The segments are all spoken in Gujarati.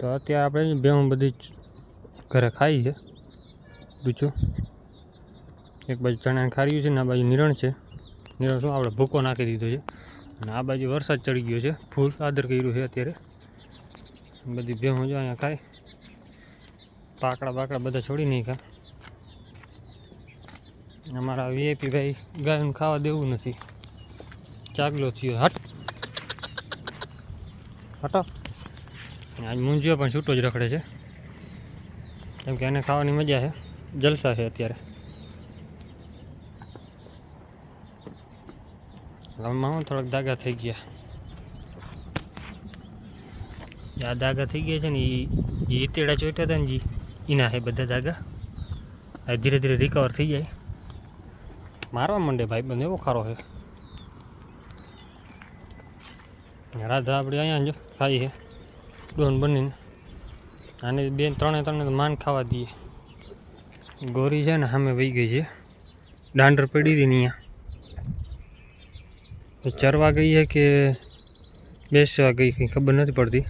તો અત્યારે આપણે બેવું બધી ઘરે ખાઈ છે. બીજું? એક બાજુ ચણાને ખાર્યું છે ને આ બાજુ નિરણ છે. નિરણ શું? આપણે ભૂકો નાખી દીધો છે. અને આ બાજુ વરસાદ ચડી ગયો છે. ફૂલ આદર કર્યું છે અત્યારે. બધી ભેહું જો અહીંયા ખાય. પાકડા બાકડા બધા છોડી નહીં ખા અમારા વીઆઈપી ભાઈ ગાયને ખાવા દેવું નથી. ચાગલો થયો. હટ. હટો. આજ મુંજીઓ પણ છૂટો જ રખડે છે. કેમ કે એને ખાવાની મજા છે. જલસા છે અત્યારે. ગામમાં થોડાક દાગા થઈ ગયા. આ દાગા થઈ ગયા છે ને એ તેડા ચોટ્યા હતા ને જી એના છે બધા દાગા. આ ધીરે ધીરે રિકવર થઈ જાય. મારવા માંડે ભાઈ બંધ એવો ખારો છે. રાધા આપણે અહીંયા જો ખાઈ છે. ડોન બનીને. આને બે ત્રણે ત્રણે માન ખાવા દઈએ. ગોરી છે ને સામે વહી ગઈ છે. દાંડર પડી હતી અહીંયા. ચરવા ગઈ છે કે બેસવા ગઈ કંઈ ખબર નથી પડતી.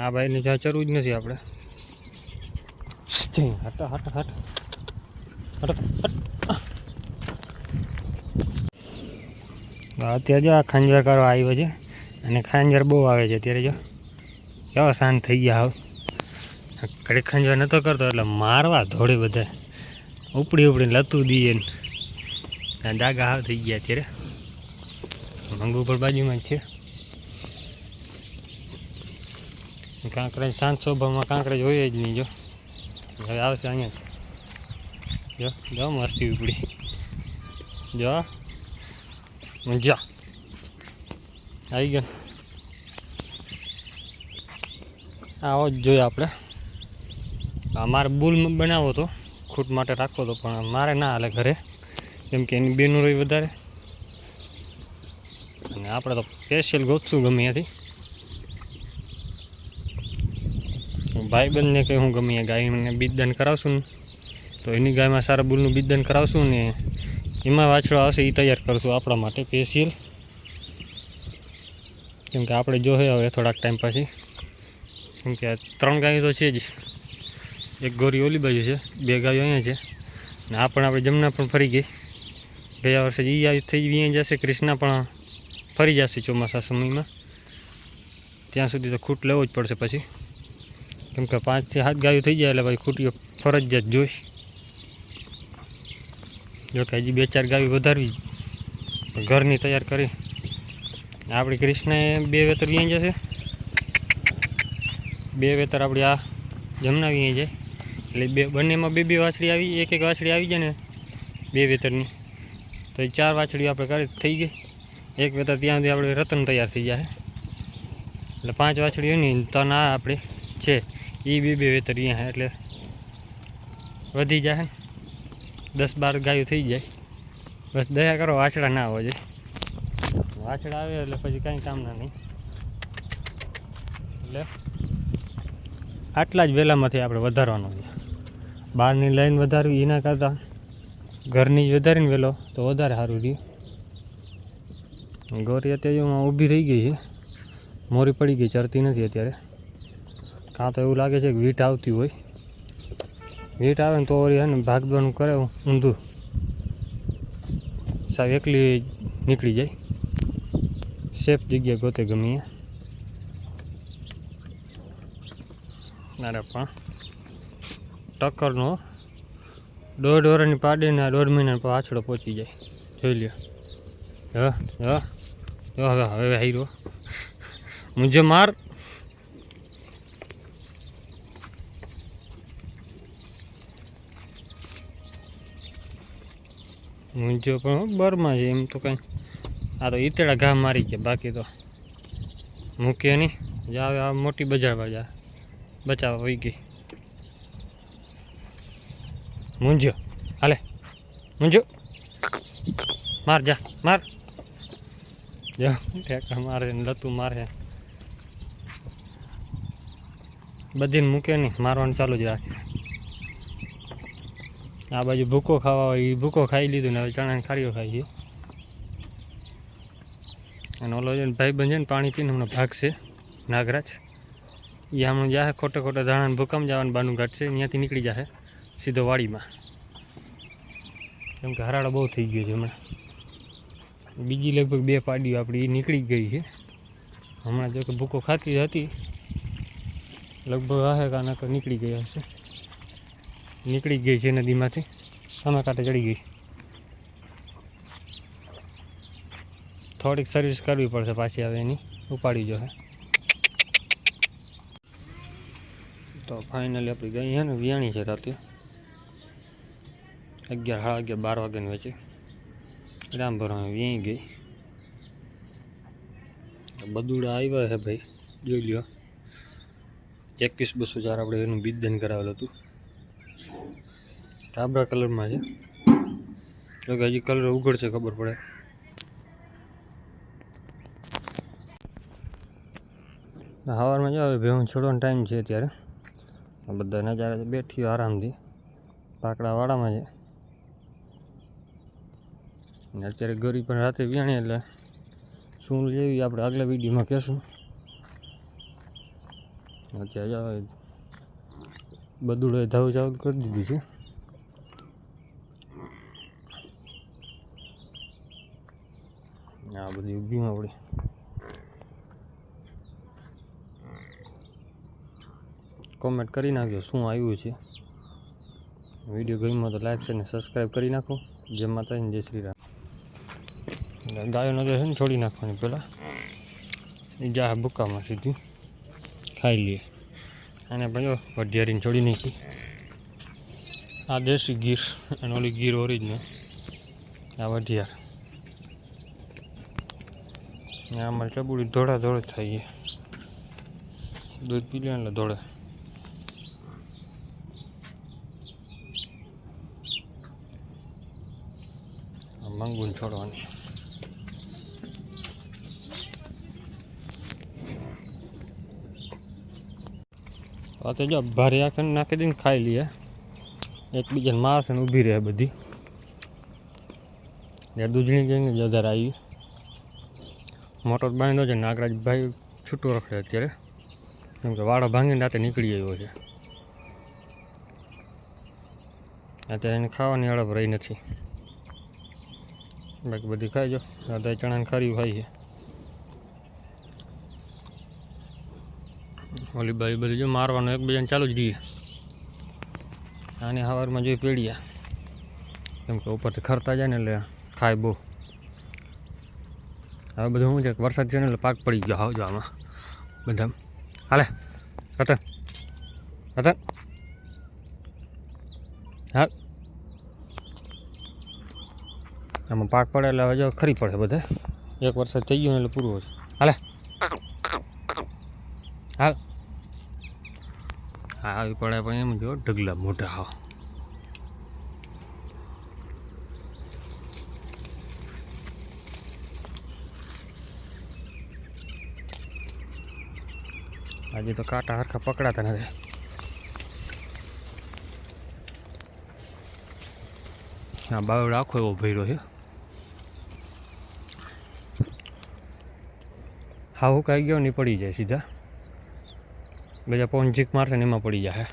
આ ભાઈને જ્યાં ચરવું જ નથી આપણે. અત્યારે જ આ ખંજર કરવા આવ્યો છે. અને ખાંજર બહુ આવે છે અત્યારે જો. કેવા શાંત થઈ ગયા હવે. ઘડીક ખંજર નહોતો કરતો એટલે મારવા ધોળે બધા. ઉપડી ઉપડીને લતું દઈએ ને. દાગા હાવ થઈ ગયા અત્યારે. મંગુ પર બાજુમાં જ છે. કાંકરા શાંત સ્વભાવમાં કાંકરા હોય જ નહીં જો. હવે આવશે અહીંયા જો. જો મસ્તી ઉપડી. જો જા. આવી ગયો. આવો જ જોઈએ આપણે. અમારે બુલ બનાવો તો ખૂટ માટે રાખવો તો પણ મારે ના હાલે ઘરે. કેમ કે એની બેનું રહી વધારે. અને આપણે તો સ્પેશિયલ ગોતશું ગમે ત્યાંથી. ભાઈ બંધને કંઈ હું ગમે, ગાયને બીજદાન કરાવશું તો એની ગાયમાં સારા બુલનું બીજદાન કરાવશું ને. એમાં વાછડો આવશે એ તૈયાર કરશું આપણા માટે સ્પેશિયલ કેમ કે આપણે જોઈએ હવે થોડાક ટાઈમ પછી. કેમ કે ત્રણ ગાયો તો છે જ. એક ગોરી ઓલી બાજુ છે, બે ગાયો અહીંયા છે. ને આ પણ આપણે જમના પણ ફરી ગઈ. ગયા વર્ષે એ આવી થઈ અહીંયા જશે ક્રિષ્ના પણ ફરી જશે ચોમાસા સમયમાં. ત્યાં સુધી તો ખૂટ લેવો જ પડશે પછી. કેમ કે પાંચથી સાત ગાયો થઈ જાય એટલે ભાઈ ખૂટીઓ ફરજિયાત જોઈશ. જો કે હજી બે ચાર ગાયો વધારવી ઘરની તૈયાર કરી. આપણી કૃષ્ણએ બે વેતર અહીંયા જશે. બે વેતર આપણી આ જમનાવી જાય એટલે બે, બંનેમાં બે બે વાછડી આવી, એક એક વાછડી આવી જાય ને બે વેતરની. તો એ ચાર વાછડીઓ આપણે કરી થઈ ગઈ. એક વેતર ત્યાં સુધી આપણે રતન તૈયાર થઈ જાય. એટલે પાંચ વાછડીઓની તો ના આપણે છે. એ બે બે વેતર અહીંયા એટલે વધી જાય દસ બાર ગાયો થઈ જાય. બસ દયા કરો, વાછડા ના જોઈએ વાછડા આવે એટલે પછી કાંઈ કામના નહીં. એટલે આટલા જ વહેલામાંથી આપણે વધારવાનું છે. બહારની લાઈન વધારવી એના કરતાં ઘરની જ વધારીને વહેલો તો વધારે સારું રહ્યું. ગોરી અત્યારે હું ઊભી રહી ગઈ છે. મોરી પડી ગઈ, ચરતી નથી અત્યારે. કાં તો એવું લાગે છે કે વીટ આવતી હોય. વીટ આવે ને તો વળી ને ભાગવાનું કરે ઊંધું. સાવ એકલી નીકળી જાય. સેફ જગ્યા ગોતે ગમીએ અરે પણ ટક્કરનો દોઢ વર્ષની પાડીને દોઢ મહિના પાછળ પહોંચી જાય જોઈ લ્યો હ હ જો હવે હવે હાઈરો મુજે માર મુંજો પણ બરમાં છે એમ તો કંઈ આ તો ઈતળા ઘા મારી ગયા, બાકી તો મૂકે નહીં. જાવે આ મોટી બજાર બાજા બચાવવા હોય ગઈ. મૂંઝ્યો હાલે. મૂંઝ્યો માર જા, માર. જો ઠેકા મારે, લતું મારે. બધીને મૂકે નહીં, મારવાનું ચાલુ જ રાખે. આ બાજુ ભૂકો ખાવા હોય એ ભૂકો ખાઈ લીધું ને હવે ચણાની ખારીઓ ખાઈ અને ઓલો જે ભાઈ બંધ છે પાણી પીને હમણાં ભાગશે નાગરાજ. એ હમણાં જાહે ખોટે ખોટે ધાણાને ભૂકમ જવાનું બાનું ઘાટ છે ત્યાંથી નીકળી જશે સીધો વાડીમાં. કેમ કે હરાળો બહુ થઈ ગયો છે હમણાં. બીજી લગભગ બે પાડીઓ આપણી એ નીકળી ગઈ છે. હમણાં જો કે ભૂકો ખાતી હતી, લગભગ આહે કાના નીકળી ગઈ હશે. નીકળી ગઈ છે નદીમાંથી, સામા કાંઠે ચડી ગઈ. થોડીક સર્વિસ કરવી પડશે પાછી હવે એની. ઉપાડી જો હે. તો ફાઇનલી આપણી ગઈ છે ને, વિયાણી છે રાતે. અગિયાર, સાડા અગિયાર, બાર વાગ્યાની વચ્ચે. રામભર વ્યાઈ ગઈ. બદુડા આવ્યા છે ભાઈ, જોઈ લ્યો. એકવીસ બસો ચાર આપણે એનું બીજદાન કરાવેલું હતું. ધાબરા કલરમાં છે. જો કે હજી કલર ઉઘડશે ખબર પડે. સવારમાં જો હવે ભેહું છોડવાનો ટાઈમ છે અત્યારે. બધા નજારા બેઠી આરામથી. પાકડાવાળામાં છે. અત્યારે ગરી પણ રાતે વ્યાણી એટલે શું લેવી આપણે આગલા વિડીયોમાં કહેશું. અત્યારે બદુડે ધાવ ચાવ કરી દીધી છે. આ બધી ઊભી પડી. કોમેન્ટ કરી નાખજો શું આવ્યું છે. વીડિયો ગમ્યો તો લાઈક છે ને સબસ્ક્રાઈબ કરી નાખો. જય માતાજી જય શ્રી રામ. ગાયોનો જે છે ને છોડી નાખવાની પહેલાં. એ જા ભૂકામાં સીધી. ખાઈ લઈએ અને પણ જો વઢિયારીને છોડી નાખી. આ દેશી ગીર અને ઓલી ગીર ઓરિજિનલ આ વઢિયાર. ને અમારે ચબુડી ધોળા ધોળે થાય દૂધ પી લે એટલે ધોળે. છોડવાની આ તો જો ભારે આખે નાખી દઈને ખાઈ લઈએ. એકબીજાને મારશે ને ઊભી રહે બધી. ને દૂધણી ગઈને જ વધારે આવી મોટર બાંધો છે નાગરાજભાઈ છૂટો રખે અત્યારે. કેમ કે વાળો ભાંગીને રાતે નીકળી આવ્યો છે. અત્યારે એને ખાવાની અડપ રહી નથી. બાકી બધી ખાઈ જો દાદા ચણાને ખારી ખાઈ છે. ઓલી બાઈ બધી જો મારવાનું એકબીજાને ચાલુ જ રહીએ આને સવારમાં જોઈ પેડિયા. કેમ કે ઉપરથી ખરતા જાય ને એટલે ખાય બહુ. હવે બધું શું છે, વરસાદ છે ને એટલે પાક પડી ગયો આવજો આમાં બધા હાલે, રતન. રતન. હા. આમાં પાક પડે એટલે હવે જો ખરી પડે બધે. એક વરસાદ થઈ ગયો એટલે પૂરું હોય. હાલે. હાલ. હા, આવી પડે પણ એમ જો ઢગલા મોટા હા આજે તો કાંટા હરખા પકડાતા નથી. આ બાવડો આખો એવો ભર્યો છે. હા હું કાંઈ ગયો નહીં પડી જાય સીધા. બીજા પવન ચીક મારશે ને એમાં પડી જાય